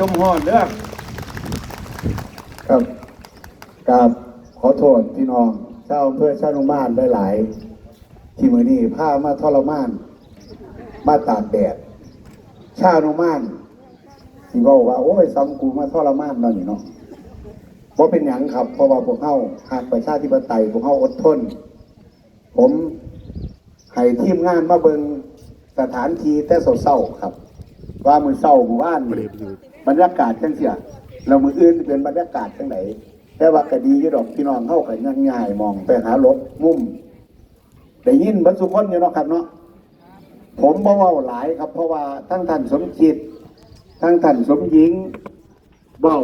จมหอดเด้อครับกราบขอโทษพี่น้องชาวอำเภอชานุมานหลาย ๆ ที่มือนี้ผ้ามาทรมาน มาตากแดดชานุมานที่บอกว่า โอ้ยซ้ำกูมาทรมานนั่นนี่เนาะเพราะเป็นหยังครับเพราะว่าพวกเขาหากประชาธิปไตยพวกเขาอดทน ผมให้ทีมงานมาเบิงสถานที่แต่เศร้าๆครับ ว่ามือเศร้าหมู่บ้านนี่ บรรยากาศจังเสียเรามืออื่นเป็นบรรยากาศจังไหนแต่ว่าก็ดีอยู่ดอกพี่น้องเข้ากันง่ายๆมองไปหารถมุ่มได้ยินบรรสุคนอยู่เนาะครับเนาะผมบ่เว้าหลายครับ เพราะว่าทั้งท่านสมคิดทั้งท่านสมหญิงเบ้า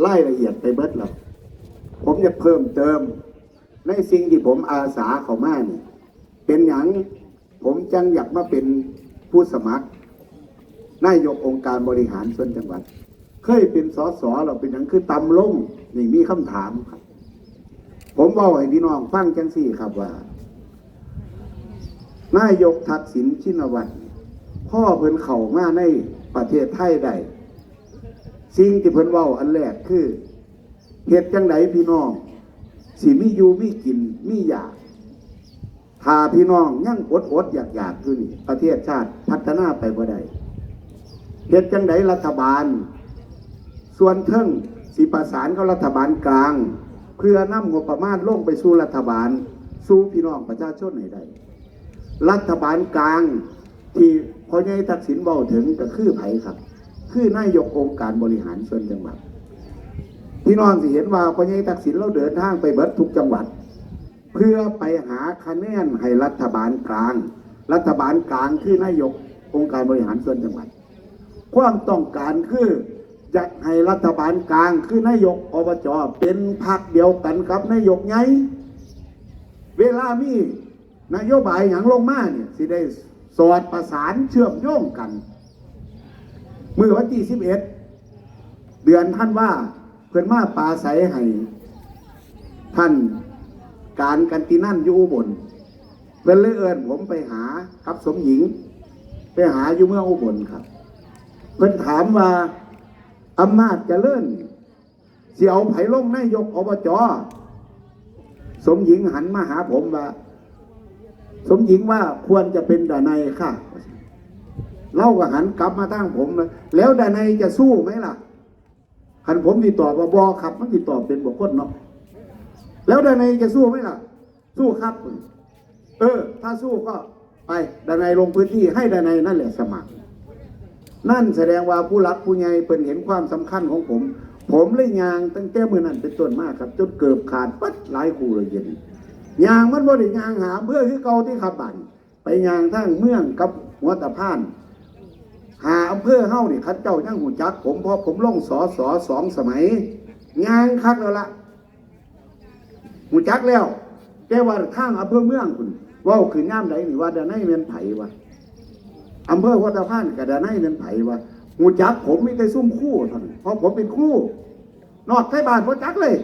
ไล่ละเอียดไปเบิดแล้วผมจะเพิ่มเติม ในสิ่งที่ผมอาสาเขามานี่เป็นอย่างผมจังอยากมาเป็นผู้สมัคร นายกองค์การบริหารส่วนจังหวัด เคยเป็นสสเราเป็นอย่างคือตำลงนี่มีคำถามครับ ผมบอกให้พี่น้องฟังจังสี่ครับว่า นายกทักษิณชินวัตรพ่อเพิ่นเข่ามาในประเทศไทยได้สิ่งที่เพิ่นว้าอันแรกคือเหตุจังไหนพี่น้องสิมีอยู่มีกินมีอยากถ้าพี่น้องยังอดอดอยากอยากอยู่นี่ประเทศชาติพัฒนาไปบ่ได้ เหตุจังไดรัฐบาล ส่วนเทิงสิประสานกับรัฐบาลกลาง เพื่อนำงบประมาณลงไปสู่รัฐบาล สู่พี่น้องประชาชนให้ได้ รัฐบาลกลางที่พอใหญ่ทักษิณเบาถึงก็คือไผครับ คือนายกองค์การบริหารส่วนจังหวัดพี่น้องสิเห็นว่าพอใหญ่ทักษิณเราเดินทางไปเบิดทุกจังหวัด เพื่อไปหาคะแนนให้รัฐบาลกลาง รัฐบาลกลางคือนายกองค์การบริหารส่วนจังหวัด ความต้องการคืออยากให้รัฐบาลกลางคือนายกอบจเป็นพรรคเดียวกันครับนายกไงเวลามีนโยบายอย่างลงมาเนี่ยสิได้สอดประสานเชื่อมโยงกันเมื่อวันที่สิบเอ็ดเดือนท่านว่าเพื่อนมาปลาใสให้ท่านการกันตินั่นอยู่บลเพื่อนเลยเอิญผมไปหาครับสมหญิง ไปหาอยู่เมื่ออุบลครับ เพิ่นถามว่าอำนาจเจะเลื่อนเสียวไผ่ลงนายกอบจสมหญิงหันมาหาผมว่า สมหญิงว่าควรจะเป็นดานายค่ะ เล่าก็หันกลับมาตั้งผมนะแล้วดานายจะสู้ไหมล่ะ หันผมติดตอบว่าบอครับ มันติดตอบเป็นบุคคลเนาะแล้วดานายจะสู้ไหมล่ะ สู้ครับ เออ ถ้าสู้ก็ไปดานายลงพื้นที่ให้ดานายนั่นแหละสมัคร นั่นแสดงว่าผู้รักผู้ใหญ่เป็นเห็นความสำคัญของผม ผมเลยยางตั้งแต่มือนั้นเป็นต้นมากครับ จนเกือบขาดปัดหลายคู่เลยเย็นยางมันบ่ได้ยางหาเพื่อคือเก่าที่ขับบันไปยางทั้งเมืองกับหัวตะพานหาอำเภอเฮ้านี่คัดเจ้ายังหูจัก ผมพราะผมลงสอสอสองสมัยยางคักแล้วละหูจักแล้วแต่ว่าทางอำเภอเมืองคุณว่าคือย่ามใดนี่ว่าดานายเมียนไผ่วะ อำเภอวัดพานกระดานให้เป็นไผว่าหูจักผมไม่ได้ซุ่มคู่ท่านเพราะผมเป็นคู่ นอกไทยบ้านพ่จักเลย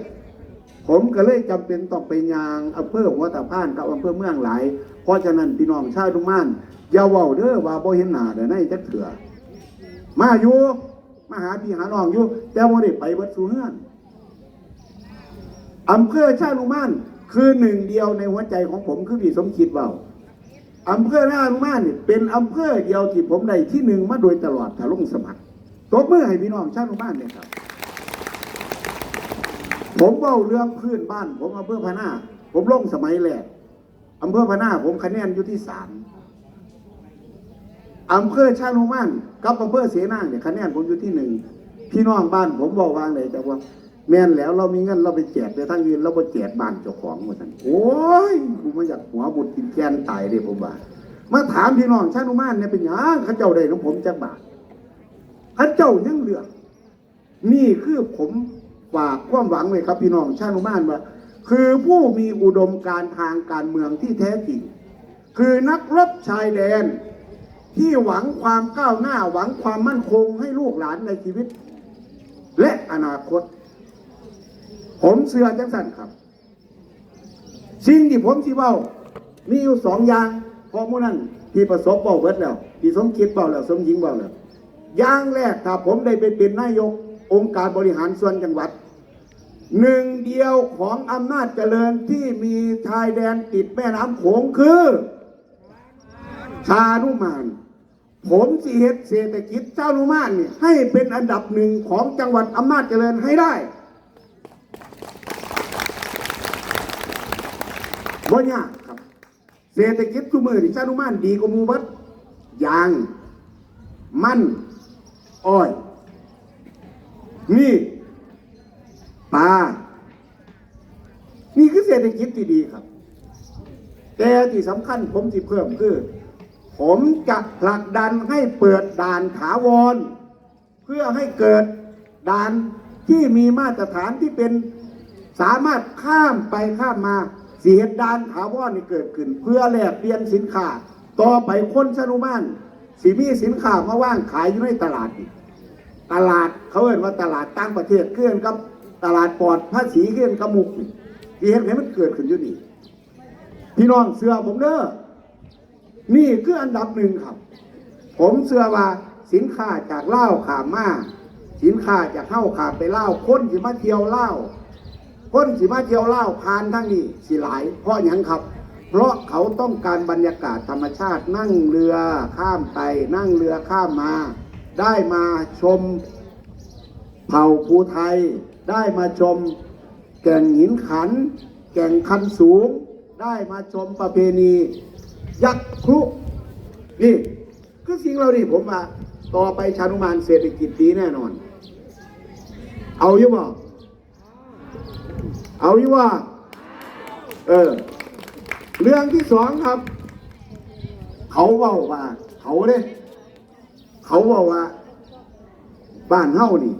ผมก็เลยจำเป็นต้องไปยางอำเภอหัวตะพานกับอำเภอเมืองหลาย เพราะฉะนั้นพี่น้องชาวทุกม่านอย่าเว้าเด้อว่าบ่เห็นหน้าเด้อในจักเถื่อมาอยู่มาหาพี่หาน้องอยู่แต่บ่ได้ไปเบิดสูเฮือนอำเภอชาลุมานคือหนึ่งเดียวในหัวใจของผมคือพี่สมคิดเว่า อำเภอหน้านุมานนี่เป็นอำเภอเดียวที่ผมได้ที่หนึ่งมาโดยตลอดถ้าลงสมัครตบมือให้พี่น้องชาตินุมานเนี่ยครับ ผมเบ้าเรื่องพื้นบ้าน ผมอำเภอพะนาผมลงสมัยแรกอำเภอพะนาผมคะแนนอยู่ที่สามอำเภอชาตินุมานกับอำเภอเสนางเนี่ยคะแนนผมอยู่ที่หนึ่งพี่น้องบ้านผมบอกวางเลยแต่ว่า แม่นแล้วเรามีเงินเราไปแจกไปทั้งยืนเราไปแจกบ้านเจ้าของหมดทั้งโอ้ยกูมาอยากหัวบุตรกินแกนตายเลยผมว่ามาถามพี่น้องชานุมานเนี่ยเป็นยังข้าเจ้าได้ของผมจักบาทข้าเจ้ายังเหลือนี่คือผมฝากความหวังเลยครับพี่น้องชานุมานว่า คือผู้มีอุดมการทางการเมืองที่แท้จริง คือนักรบชายแดน ที่หวังความก้าวหน้าหวังความมั่นคงให้ลูกหลานในชีวิต และอนาคต ผมเชื่อจังสันครับ สิ่งที่ผมสิเว้า มีอยู่สองอย่างพอมื่อนั้นที่ประสบเบาเบิดแล้วที่สมคิดเบาแล้ว สมหญิงเบาแล้วอย่างแรกถ้าผมได้ไปเป็นนายกองค์การบริหารส่วนจังหวัดหนึ่งเดียวของอำนาจเจริญที่มีชายแดนติดแม่น้ำโขงคือชานุมาน ผมสิเฮ็ดเศรษฐกิจชานุมานนี่ให้เป็นอันดับหนึ่งของจังหวัดอำนาจเจริญให้ได้ บ่ยากครับ เศรษฐกิจทุกมือที่ชานุมานดีกว่าหมูเบัดยาง มันอ้อย นี่ปลานี่คือเศรษฐกิจที่ดีครับ แต่ที่สำคัญผมที่เพิ่มคือ ผมจะผลักดันให้เปิดด่านถาวร เพื่อให้เกิดด่านที่มีมาตรฐานที่เป็นสามารถข้ามไปข้ามมา เสียด่านถาวรนี่เกิดขึ้น เพื่อแลกเปลี่ยนสินค้า ต่อไปคนชนุมานสีมีสินค้ามาว่างขายอยู่ในตลาดนี่ตลาดเขาเรียว่าตลาดต่างประเทศเคลื่อนกับตลาดปลอดภาษีเคลื่อนกับมุกนี่ที่เห็นให้มันเกิดขึ้นอยู่นี่พี่น้องเสือผมเด้อนี่คืออันดับหนึ่งครับ ผมเชื่อว่าสินค้าจากเล่าขามมาสินค้าจากเข้าขามไปเล่าคนสิมาเที่ยวเล่า คนสิมาเที่ยวเล่าวผ่านทั้งนี้สิหลาย เพราะหยังครับ เพราะเขาต้องการบรรยากาศธรรมชาตินั่งเรือข้ามไป นั่งเรือข้ามมา ได้มาชมเผ่าภูไทย ได้มาชม แก่งหินขัน แก่งคันสูง ได้มาชมประเพณี ยักษ์ครุนี่คือสิ่งเรานี่ผมว่าต่อไปชานุมานเศรษฐกิจดีแน่นอน เอาอยู่บ่ เอาอยู่ว่า เออ เรื่องที่สองครับ เขาเว่าว่า เขาเนี่ยเขาบอกว่า บ้านเฮ้านี่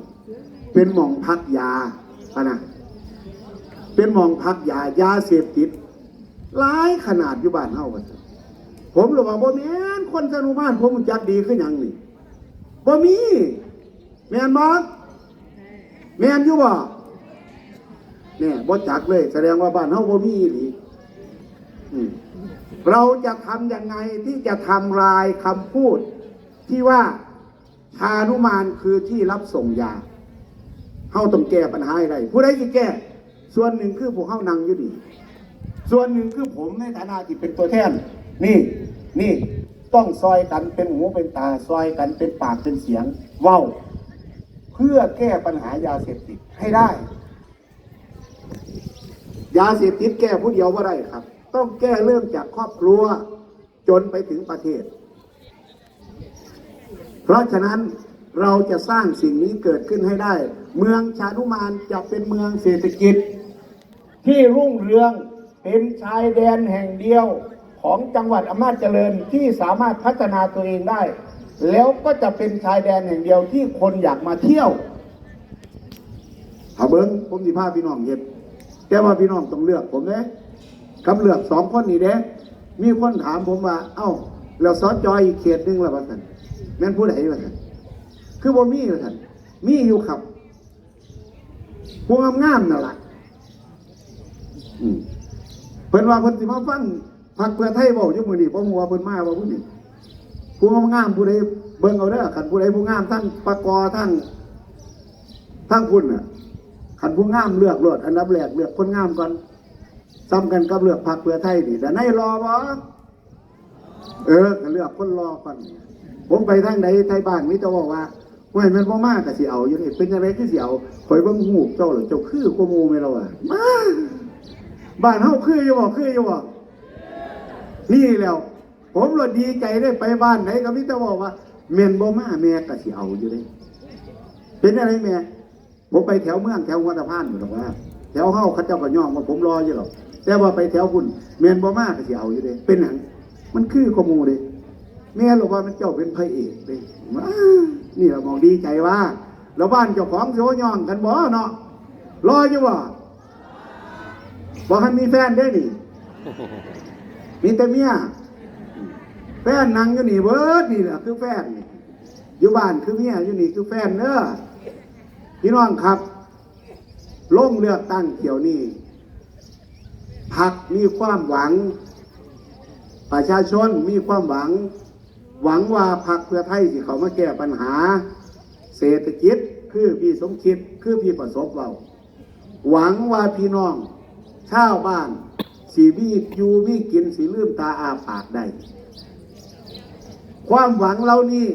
เป็นหม่องพักยาะนะเป็นหม่องพักยายาเสพติดหลายขนาดอยู่บ้านเฮ้ากันผมเลยว่าบ่แม่นคนสนุบ้านผมจักดีขึ้นย่างนี่บ่มี แม่นบ่แม่นอยู่บ่ เนี่ยบ่จักเลย แสดงว่าบ้านเฮาบ่มีอีหลีอืมเราจะทำยังไงที่จะทำลายคำพูด ที่ว่าชานุมานคือที่รับส่งยาเฮาต้องแก้ปัญหาให้ได้ผู้ใดที่แก้ ส่วนหนึ่งคือพวกเฮานั่งอยู่นี่ส่วนหนึ่งคือผมในฐานะที่เป็นตัวแทน นี่ นี่ต้องซอยกันเป็นหูเป็นตาซอยกันเป็นปากเป็นเสียง เว้า เพื่อแก้ปัญหายาเสพติดให้ได้ ยาเสพติดแก้ผู้เดียวว่าได้ครับ ต้องแก้เริ่มจากครอบครัวจนไปถึงประเทศ เพราะฉะนั้นเราจะสร้างสิ่งนี้เกิดขึ้นให้ได้ เมืองชานุมานจะเป็นเมืองเศรษฐกิจ ที่รุ่งเรืองเป็นชายแดนแห่งเดียวของจังหวัดอำนาจเจริญที่สามารถพัฒนาตัวเองได้ แล้วก็จะเป็นชายแดนแห่งเดียวที่คนอยากมาเที่ยวเอาเบิ้งผมสิพาพี่น้องเห็ด แต่ว่าพี่น้องต้องเลือกผมเด้คำเลือกสองคนนี้เด้มีคนถามผมว่า เอ้าแล้วซอสจอยอีกเขตหนึ่งละวะท่านแม่นผู้ใดวะท่านคือบ่มีวะท่านมีอยู่ครับพวงงามๆนั่นแหละเพิ่นว่าเพิ่นสิมาฟังพักเพื่อไทยเว้าอยู่มื้อนี้บ่ฮู้ว่าเพิ่นมาบ่มื้นี้ผู้งามผู้ใดเบิ่งเอาเด้อคันผู้ใดผู้งามทั้งปะกอทั้งทั้งพุ่นน่ะ คันผู้งามเลือกโลดอันดับแรกเลือกคนงามก่อนซ้ำกันกับเลือกพักเพื่อไทยนี่แต่ในรอบ่เออก็เลือกคนรอก่อนผมไปทางใดไทยบ้านมีแต่ว่าว่าห้วยแมันบ่มาก็สิเอาอยู่นี่เป็นจังไดคือสิเอาข่อยบิ่งหูเจ้าหรือเจ้าคือกูมู่แม่เราอะมาบ้านเฮาคืออยู่บ่คืออยู่บ่นี่แล้ว ผมเลยดีใจได้ไปบ้านไหนก็มิต่บอกว่าแม่นบ่มาแม่ก็สิเอาอยู่เด้เป็นอะไรแม่ ผมไปแถวเมืองแถวหัวตะพานอยู่หรอกว่า แถวเฮาเขาเจ้าก็ย่องว่าผมรออยู่หรอกแต่ว่าไปแถวคุณแม่นบ่มาก็สิเอาอยู่เด้เป็นหยังมันคือข้อมูลเด้แม่บอกว่ามันเจ้าเป็นพระเอกเด้ว้านี่เรามองดีใจว่าแล้วบ้านเจ้าของโยย่องกันบ่เนาะรออยู่บ่บอกให้มีแฟนได้นี่มีแต่เมียแฟนนั่งอยู่นี่เบิร์ดนี่แหละคือแฟนนี่อยู่บ้านคือเมียอยู่นี่คือแฟนเนอะ พี่น้องครับลงเลือกตั้งเที่ยวนี้พักมีความหวัง ประชาชนมีความหวัง หวังว่าพรรคเพื่อไทยสิเขามาแก้ปัญหา เศรษฐกิจคือพี่สมคิดคือพี่ประสบเรา หวังว่าพี่น้องชาวบ้านสีมีอยู่มีกินสีลืมตาอาปากได้ ความหวังเรานี่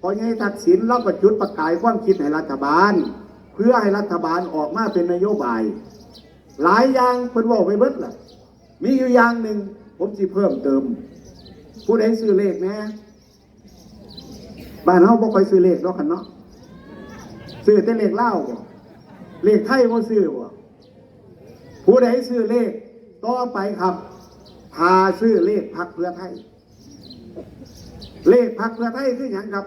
พอให้ทักษิณเราก็จุดประกายความคิดให้รัฐบาล เพื่อให้รัฐบาลออกมาเป็นนโยบาย หลายอย่างเพิ่นบอกไปเบิดล่ะ มีอยู่อย่างหนึ่งผมสิเพิ่มเติม ผู้ใดซื้อเลขแหน่บ้านเฮาบ่ค่อยซื้อเลขเนาะกันเนาะซื้อแต่เลขเล่าบ่เลขไทยบ่ซื้อบ่ผู้ใดซื้อเลขต่อไปครับพาซื้อเลขพักเพื่อไทย เลขพักเพื่อไทยคืออย่างครับ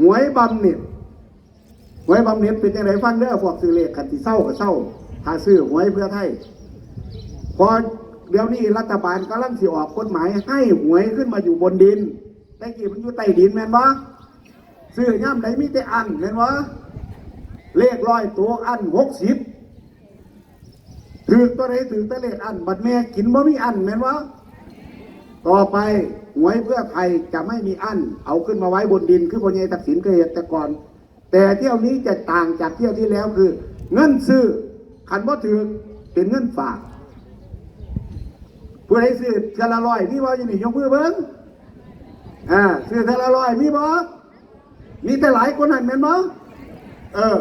หวยบำเหน็จหวยบำเหน็จเป็นยังไงฟังเด้อพวกซื้อเลขกันที่เศร้าก็เศร้าถ้าซื้อหวยเพื่อไทยพอเดี๋ยวนี้รัฐบาลกำลังสิออกกฎหมายให้หวยขึ้นมาอยู่บนดินแต่กี้มันอยู่ใต้ดินแม่นบ่ซื้อย่ำใดมีแต่อันแม่นบ่เลขร้อยตัวอันหกสิบถือตัวไหนถือแต่เลขอันบัดแม่กินบ่มีอันแม่นบ่ ต่อไปหวยเพื่อไทยจะไม่มีอั้น เอาขึ้นมาไว้บนดิน คือพลเอกทักษิณเคยเห็นแต่ก่อน แต่เที่ยวนี้จะต่างจากเที่ยวที่แล้วคือ เงินซื้อขันบ่ถือเป็นเงินฝากผู้ใดซื้อเทละร้อยมีบ่อยู่นี่ยกมือเบิ้งอ่าซื้อเทละร้อยมีบ่มีแต่หลายคนหันแม่นบ่เออ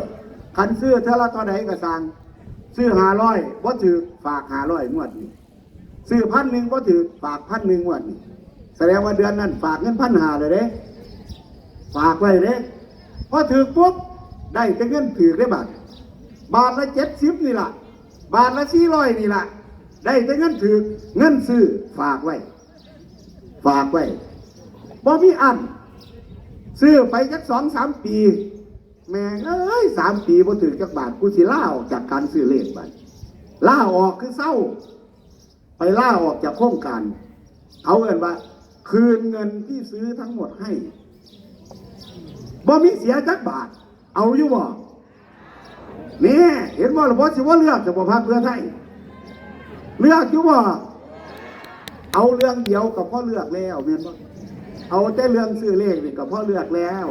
คันซื้อเทละเท่าใดก็สั่งซื้อหาร้อยบ่ถือฝากหาร้อยงวดนี้ ซื้อพันหนึ่งบ่ถือฝากพันหนึ่งวดนี้แสดงว่าเดือนนั้นฝากเงินพันหาเลยเด้ฝากไว้เด้พอถือปุ๊บได้แต่เงินถือได้บาทบาทละเจ็ดสิบนี่ล่ะ บาทละสี่ร้อยนี่ล่ะ ได้แต่เงินถือเงินซื้อฝากไว้ ฝากไว้บ่มีอัน ซื้อไปจักสองสามปี แม่เอ้ยสามปีพอถือจักบาทกูสิล่าออกจากการซื้อเลขไปล่าออกคือเศร้า ไปล่าออกจากโครงการเขาเอินว่า คืนเงินที่ซื้อทั้งหมดให้บ่มีเสียจักบาท เอาอยู่บ่นี่เห็นว่หลวงพ่อสิว่าเลือกจะบ่พักเพื่อไทยเลือกอยู่บ่เอาเรื่องเดียวกับพ่อเลือกแล้วเมียนบ่เอาแต่เรื่องซื้อเลขนี่กับพ่อเลือกแล้ว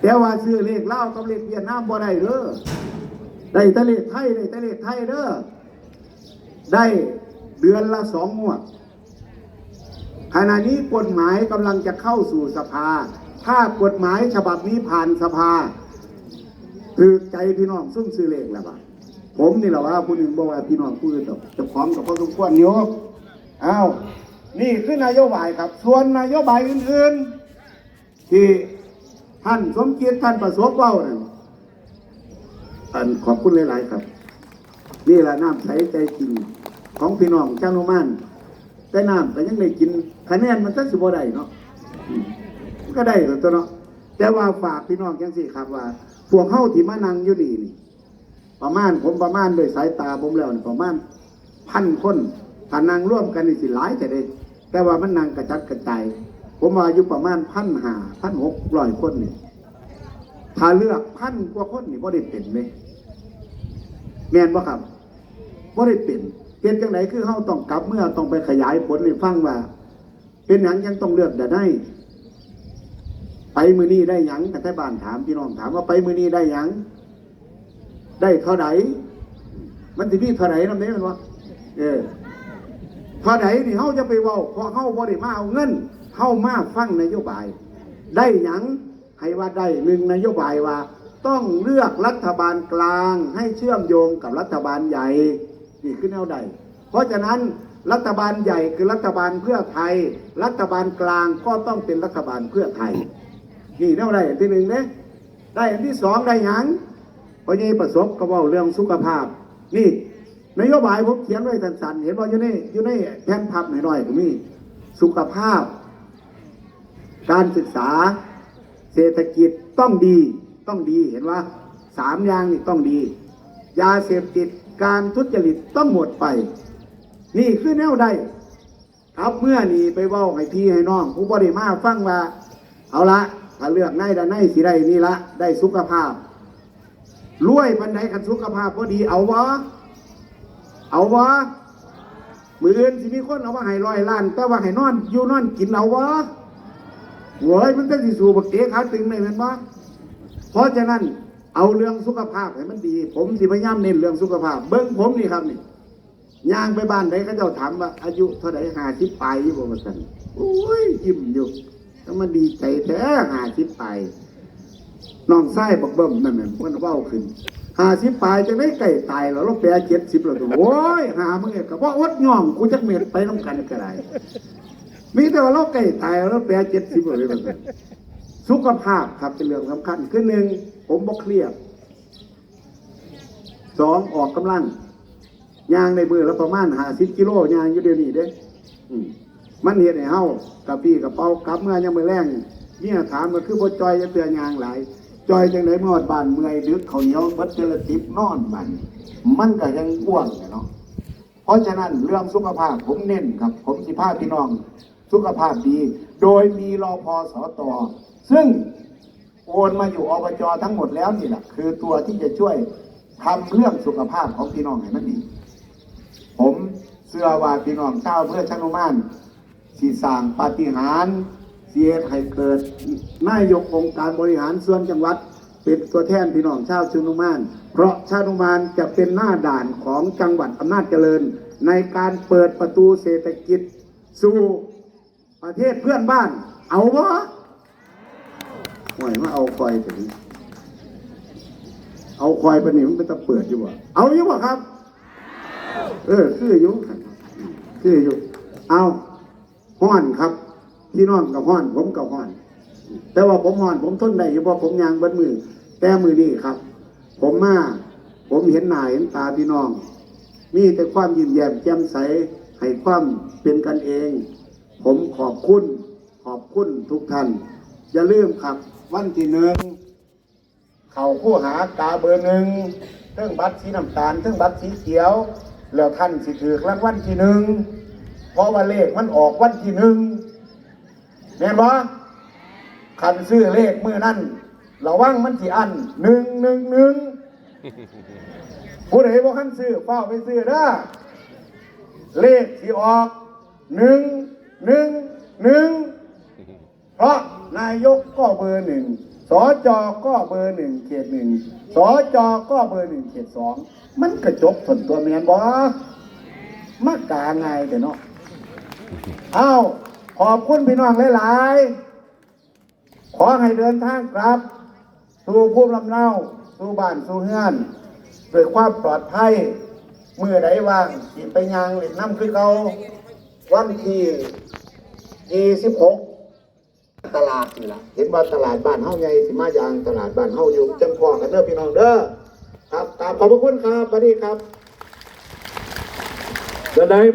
แต่ว่าซื้อเลขเล่ากับเลขเวียดนามบ่ได้เด้อได้แต่เลขไทยได้แต่เลขไทยเด้อได้ เดือนละสองงวด ขณะนี้กฎหมายกำลังจะเข้าสู่สภา ถ้ากฎหมายฉบับนี้ผ่านสภาถือใจพี่น้องซุ่มซื้อเลขแล้วบ่ะผมนี่แหละว่าผู้หนึ่งบอกว่าพี่น้องผู้อื่นจะพร้อมกับพ่อสมควรโยกอ้าวนี่คือนโยบายครับ ส่วนนโยบายอื่นๆ ที่ท่านสมเกียรติท่านประสบเบ้านั่นอันขอบคุณหลาย ๆ ครับ นี่แหละน้ำใสใจจริง ของพี่น้องเจ้าโนมันแต่น้ำก็ยังได้กินคะแนนมันก็สิบ่ได้เนาะก็ได้ตัวเนาะแต่ว่าฝากพี่น้องจังสี่ครับว่า พวกเข้าที่มานั่งอยู่นี่นี่ ประมาณผมประมาณโดวยสายตาผมแล้วนี่ประมาณพันคนถ้านั่งร่วมกันนี่สิหลายแต่เด้แต่ว่ามันนั่งกระจัดกระจายผมว่าอยู่ประมาณพันหาพันหกร้อยคนนี่ถ้าเลือกพันกว่าคนนี่บ่ได้เป็นไหมแมนบ่ครับบ่ได้เป็น เห็นจังไหนคือเฮาต้องกลับเมื่อต้องไปขยายผลให้ฟังว่า เป็นหยังยังต้องเลือกแต่ได้ ไปมือนี้ได้หยังแต่บ้านถามพี่น้องถามว่าไปมือนี้ได้หยังได้เท่าไหมันสิมีเท่าไหนนำนี้มันวะเออเท่าไหนี่เฮาจะไปเว้าเพราะเฮาบ่ได้มาเอาเงินเฮามาฟังนโยบาย ได้หยังให้ว่าได้หนึ่งนโยบายว่า ต้องเลือกรัฐบาลกลางให้เชื่อมโยงกับรัฐบาลใหญ่ นี่คือแนวใด เพราะฉะนั้นรัฐบาลใหญ่คือรัฐบาลเพื่อไทย รัฐบาลกลางก็ต้องเป็นรัฐบาลเพื่อไทยนี่แนวใดอันที่หนึ่งเนี่ยได้อันที่สองได้ยังพอยี่ประสบก็เว่าเรื่องสุขภาพ นี่นโยบายผมเขียนไว้สั้นๆเห็นว่าอยู่ในอยู่ในแผ่นพับหน่อยๆก็มีสุขภาพ การศึกษา เศรษฐกิจต้องดีต้องดีเห็นว่าสามอย่างนี่ต้องดี ยาเสพติด การทุจริตต้องหมดไป นี่คือแนวใดครับเมื่อนี่ไปเว้าให้พี่ให้น้อง ผู้บริมาฟังว่า เอาละถ้าเลือกง่ายได้ในสิได้นี่ละได้สุขภาพรวยปันใดกันสุขภาพพอดีเอาวะเอาวะมืออื่นสิมีคนเอาว่าให้ร้อยล้าน แต่ว่าให้นอนอยู่นอนกินเอาวะโว้ยมันจะสิสู่บักเก๋ขาตึงเลยมันบ่เพราะฉะนั้น เอาเรื่องสุขภาพให้มันดี ผมสิพยายามเน้นเรื่องสุขภาพ เบิ้งผมนี่ครับนี่ย่างไปบ้านใดเขาเจ้าถามว่า อายุเท่าไหร่ห้าสิบปลายอยู่บ่ว่าซั่นโอ้ยยิ้มอยู่ก็มันดีใจแท้ห้าสิบปลายน้องไส้บักเบิ่มนั่นน่ะมันเว้าขึ้นห้าสิบปลายจะได้ไก่ตายแล้วเราแปรเจ็ดสิบแล้วตัวโอ้ยหามึงเอกก็บ่อดย่องกูจักเม็ดไปน้ำกันก็ได้มีแต่ว่าเราไก่ตายแล้วแปรเจ็ดสิบเลยแบบนั้น สุขภาพครับเป็นเรื่องสำคัญคือหนึ่งผมบอกเครียดสองออกกำลังยางในมือแล้วประมาณห้าสิบกิโลยางอยู่เดี๋ยวนี้เด้มันเห็นให้เฮากับพี่กับเป้ากลับเมื่อยังมือแรงเนี่ยถามก็คือบ่จอยจะเตือนยางหลายจอยจังไหนเมื่อวันบานเมื่อยดึกเขาเหนียวบัดเจลติบนอนบันมันก็ยังอ้วนเนาะเพราะฉะนั้นเรื่องสุขภาพผมเน้นครับ ผมสิพาพี่น้อง สุขภาพดี โดยมีรอพอสอตอ ซึ่งโอนมาอยู่อบจทั้งหมดแล้วนี่แหละคือตัวที่จะช่วยทำเรื่องสุขภาพของพี่น้องให้มันดี ผมเชื่อว่าพี่น้องชาเพื่อชนุมานสีสางปาฏิหารเสียให้เกิดนายกองค์การบริหารส่วนจังหวัด เป็นตัวแทนพี่น้องชาวชนุมาน เพราะชานุมานจะเป็นหน้าด่านของจังหวัดอำนาจเจริญ ในการเปิดประตูเศรษฐกิจสู่ประเทศเพื่อนบ้าน เอาวะ ห่วยมาเอาคอยถึงเอาคอยไปนี่มันเป็นตะเปิดอยู่วะเอาอยู่วะครับ เออคืออยู่คืออยู่ เอาห้อนครับพี่น้องกับห้อน ผมกับห้อน แต่ว่าผมห้อน ผมทนได้อยู่เพราะผมยางเบัดมือ แต่มือนี่ครับ ผมมาผมเห็นหน้าเห็นตาพี่น้อง มีแต่ความยิ้มแย้มแจ่มใสให้ความเป็นกันเอง ผมขอบคุณ ขอบคุณทุกท่าน อย่าลืมครับ วันที่หนึ่งเข่าผู้หากาเบอร์หนึ่งเทิงบัตรสีน้ำตาลเทิงบัตรสีเขียว แล้วท่านสิถือรางวัลที่หนึ่งเพราะว่าเลขมันออกวันที่หนึ่งเห็นบ่คันซื้อเลขมือนั่นระวังมันสิอันหนึ่งหนึ่งหนึ่งผู้ใดบ่คันซื้อเฝ้าไปซื้อเด้อเลขที่ออกหนึ่งหนึ่งหนึ่งเพราะ นายกก็เบอร์หนึ่งสจก็เบอร์หนึ่งเขตหนึ่งสจก็เบอร์หนึ่งเขตสองมันกระจกทนตัวเมียนบอมากาไงแต่เนาะเอาขอบคุณพี่น้องหลายๆ ขอให้เดินทางกลับ สู่ภูมิลำเนาสู่บ้านสู่เฮือนด้วยความปลอดภัยเมื่อใดว่างสิไปยางเล่นน้ำคือเขาวันที่ยี่สิบหก ตลาดนี่ล่ะเห็นว่าตลาดบ้านเฮาใหญ่สิมายางตลาดบ้านเฮาอยู่จังพอกันเด้อพี่น้องเด้อครับกราบขอบพระคุณครับสวัสดีครับจะได้